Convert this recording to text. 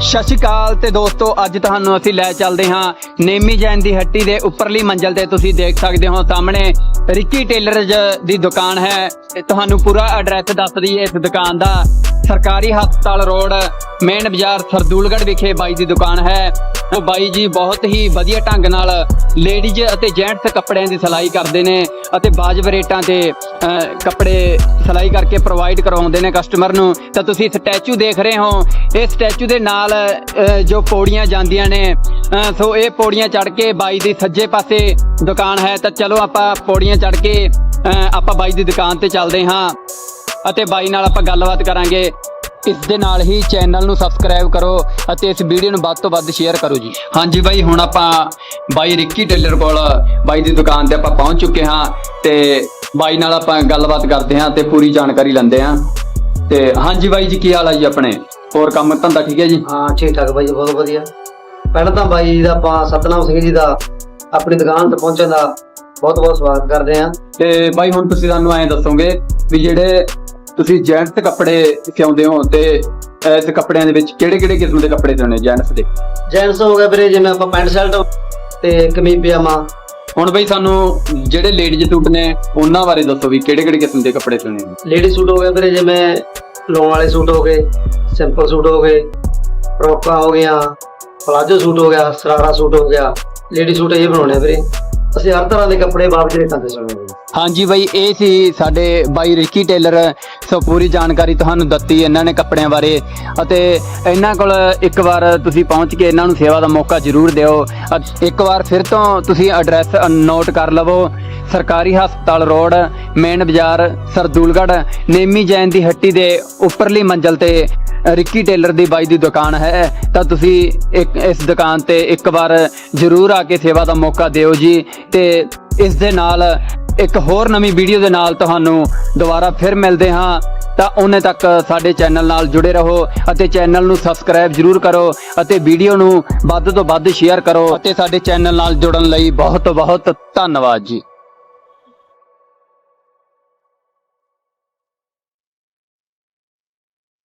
ਸਤਿ ਸ਼੍ਰੀ ਅਕਾਲ ਤੇ ਦੋਸਤੋ, ਅੱਜ ਤੁਹਾਨੂੰ ਅਸੀਂ ਲੈ ਚੱਲਦੇ ਹਾਂ ਨੇਮੀ ਜੈਨ ਦੀ ਹੱਟੀ ਦੇ ਉੱਪਰਲੀ ਮੰਜ਼ਲ ਤੇ ਤੁਸੀਂ ਦੇਖ ਸਕਦੇ ਹੋ ਸਾਹਮਣੇ ਰਿੱਕੀ ਟੇਲਰਜ ਦੀ ਦੁਕਾਨ ਹੈ ਤੇ ਤੁਹਾਨੂੰ ਪੂਰਾ ਐਡਰੈਸ ਦੱਸ ਦਈਏ ਇਸ ਦੁਕਾਨ ਦਾ। ਸਰਕਾਰੀ ਹਸਪਤਾਲ ਰੋਡ, ਮੇਨ ਬਾਜ਼ਾਰ ਸਰਦੂਲਗੜ੍ਹ ਵਿਖੇ ਬਾਈ ਦੀ ਦੁਕਾਨ ਹੈ। ਬਾਈ ਜੀ ਬਹੁਤ ਹੀ ਵਧੀਆ ਢੰਗ ਨਾਲ ਲੇਡੀਜ਼ ਅਤੇ ਜੈਂਟਸ ਕੱਪੜਿਆਂ ਦੀ ਸਿਲਾਈ ਕਰਦੇ ਨੇ ਅਤੇ ਬਾਜਬ ਰੇਟਾਂ ਤੇ ਕੱਪੜੇ ਸਿਲਾਈ ਕਰਕੇ ਪ੍ਰੋਵਾਈਡ ਕਰਵਾਉਂਦੇ ਨੇ ਕਸਟਮਰ ਨੂੰ। ਤਾਂ ਤੁਸੀਂ ਸਟੈਚੂ ਦੇਖ ਰਹੇ ਹੋ। ਇਹ ਸਟੈਚੂ ਦੇ ਨਾਲ ਜੋ ਪੌੜੀਆਂ ਜਾਂਦੀਆਂ ਨੇ ਸੋ ਇਹ ਪੌੜੀਆਂ ਚੜ ਕੇ ਬਾਈ ਦੀ ਸੱਜੇ ਪਾਸੇ ਦੁਕਾਨ ਹੈ। ਤਾਂ ਚਲੋ ਆਪਾਂ ਪੌੜੀਆਂ ਚੜ ਕੇ ਆਪਾਂ ਬਾਈ ਦੀ ਦੁਕਾਨ ਤੇ ਚੱਲਦੇ ਹਾਂ। ਅਤੇ ਬਾਈ ਨਾਲ ਆਪਾਂ ਗੱਲਬਾਤ ਕਰਾਂਗੇ। ਇਸ ਦੇ ਨਾਲ ਹੀ ਚੈਨਲ ਨੂੰ ਸਬਸਕ੍ਰਾਈਬ ਕਰੋ ਅਤੇ ਇਸ ਵੀਡੀਓ ਨੂੰ ਵੱਧ ਤੋਂ ਵੱਧ ਸ਼ੇਅਰ ਕਰੋ ਜੀ। ਹਾਂਜੀ ਬਾਈ ਹੁਣ ਆਪਾਂ ਬਾਈ ਰਿੱਕੀ ਟੇਲਰ ਕੋਲ ਬਾਈ ਦੀ ਦੁਕਾਨ ਤੇ ਆਪਾਂ ਪਹੁੰਚ ਚੁੱਕੇ ਹਾਂ ਤੇ ਬਾਈ ਨਾਲ ਆਪਾਂ ਗੱਲਬਾਤ ਕਰਦੇ ਹਾਂ ਤੇ ਪੂਰੀ ਜਾਣਕਾਰੀ ਲੈਂਦੇ ਹਾਂ। ਤੇ ਹਾਂਜੀ ਬਾਈ ਜੀ ਕੀ ਹਾਲ ਹੈ ਜੀ ਆਪਣੇ? ਹੋਰ ਕੰਮ ਧੰਦਾ ਠੀਕ ਹੈ ਜੀ? ਹਾਂ ਠੀਕ ਠਾਕ ਬਾਈ ਜੀ, ਬਹੁਤ ਵਧੀਆ। ਪਹਿਲਾਂ ਤਾਂ ਬਾਈ ਜੀ ਦਾ ਆਪਾਂ ਸਤਨਾਮ ਸਿੰਘ ਜੀ ਦਾ ਆਪਣੀ ਦੁਕਾਨ ਤੇ ਪਹੁੰਚਣ ਦਾ ਬਹੁਤ ਬਹੁਤ ਸਵਾਗਤ ਕਰਦੇ ਹਾਂ। ਤੇ ਬਾਈ ਹੁਣ ਤੁਸੀਂ ਸਾਨੂੰ ਐਂ ਦੱਸੋਗੇ ਵੀ ਜਿਹੜੇ ਤੁਸੀਂ ਜੈਂਟਸ ਕੱਪੜੇ ਸਿਉਂਦੇ ਹੋ ਤੇ ਇਸ ਕੱਪੜਿਆਂ ਦੇ ਵਿੱਚ ਕਿਹੜੇ ਕਿਹੜੇ ਕਿਸਮ ਦੇ ਕੱਪੜੇ ਸਿਉਂਦੇ ਜੈਂਟਸ ਦੇ? ਜੈਂਟਸ ਹੋ ਗਏ ਵੀਰੇ ਜਿਵੇਂ ਆਪਾਂ ਪੈਂਟ ਸ਼ਰਟ ਤੇ ਕਮੀਜ਼ ਪਜਾਮਾ ਹੁਣ ਬਈ ਸਾਨੂੰ ਜਿਹੜੇ ਲੇਡੀਜ਼ ਸੂਟ ਨੇ ਉਹਨਾਂ ਬਾਰੇ ਦੱਸੋ ਵੀ ਕਿਹੜੇ ਕਿਹੜੇ ਕਿਸਮ ਦੇ ਕੱਪੜੇ ਸਿਉਣੇ ਨੇ? ਲੇਡੀ ਸੂਟ ਹੋ ਗਏ ਵੀਰੇ ਜਿਵੇਂ ਲੋਨ ਵਾਲੇ ਸੂਟ ਹੋ ਗਏ ਸਿੰਪਲ ਸੂਟ ਹੋ ਗਏ ਫਰੋਕਾਂ ਹੋ ਗਿਆ ਪਲਾਜੋ ਸੂਟ ਹੋ ਗਿਆ ਸਰਾਰਾ ਸੂਟ ਹੋ ਗਿਆ। ਲੇਡੀ ਸੂਟ ਇਹ ਬਣਾਉਣੇ ਆ ਵੀਰੇ। ਅਸੀਂ ਹਰ ਤਰ੍ਹਾਂ ਦੇ ਕੱਪੜੇ ਬਾਪ ਤੇ ਸਿਲਾਉਂਦੇ ਹਾਂ ਹਾਂਜੀ ਬਾਈ, ਇਹ ਸੀ ਸਾਡੇ ਬਾਈ ਰਿੱਕੀ ਟੇਲਰ। ਸੋ ਪੂਰੀ ਜਾਣਕਾਰੀ ਤੁਹਾਨੂੰ ਦਿੱਤੀ ਇਹਨਾਂ ਨੇ ਕੱਪੜਿਆਂ ਬਾਰੇ। ਅਤੇ ਇਹਨਾਂ ਕੋਲ ਇੱਕ ਵਾਰ ਤੁਸੀਂ ਪਹੁੰਚ ਕੇ ਇਹਨਾਂ ਨੂੰ ਸੇਵਾ ਦਾ ਮੌਕਾ ਜ਼ਰੂਰ ਦਿਓ। ਅ- ਇੱਕ ਵਾਰ ਫਿਰ ਤੋਂ ਤੁਸੀਂ ਐਡਰੈਸ ਨੋਟ ਕਰ ਲਵੋ। ਸਰਕਾਰੀ ਹਸਪਤਾਲ ਰੋਡ, ਮੇਨ ਬਾਜ਼ਾਰ, ਸਰਦੂਲਗੜ੍ਹ, ਨੇਮੀ ਜੈਨ ਦੀ ਹੱਟੀ ਦੇ ਉੱਪਰਲੀ ਮੰਜ਼ਲ ਤੇ ਰਿੱਕੀ ਟੇਲਰ ਦੀ ਬਾਈ ਦੀ ਦੁਕਾਨ ਹੈ। ਤਾਂ ਤੁਸੀਂ ਇੱਕ, ਇਸ ਦੁਕਾਨ ਤੇ ਇੱਕ ਵਾਰ ਜ਼ਰੂਰ ਆ ਕੇ ਸੇਵਾ ਦਾ ਮੌਕਾ ਦਿਓ ਜੀ। ਤੇ ਇਸ ਦੇ ਨਾਲ ਇੱਕ ਹੋਰ ਨਵੀਂ ਵੀਡੀਓ ਦੇ ਨਾਲ ਤੁਹਾਨੂੰ ਦੁਬਾਰਾ ਫਿਰ ਮਿਲਦੇ ਹਾਂ। ਤਾਂ ਉਹਨੇ ਤੱਕ ਸਾਡੇ ਚੈਨਲ ਨਾਲ ਜੁੜੇ ਰਹੋ ਅਤੇ ਚੈਨਲ ਨੂੰ ਸਬਸਕ੍ਰਾਈਬ ਜਰੂਰ ਕਰੋ ਅਤੇ ਵੀਡੀਓ ਨੂੰ ਵੱਧ ਤੋਂ ਵੱਧ ਸ਼ੇਅਰ ਕਰੋ ਅਤੇ ਸਾਡੇ ਚੈਨਲ ਨਾਲ ਜੁੜਨ ਲਈ ਬਹੁਤ ਬਹੁਤ ਧੰਨਵਾਦ ਜੀ।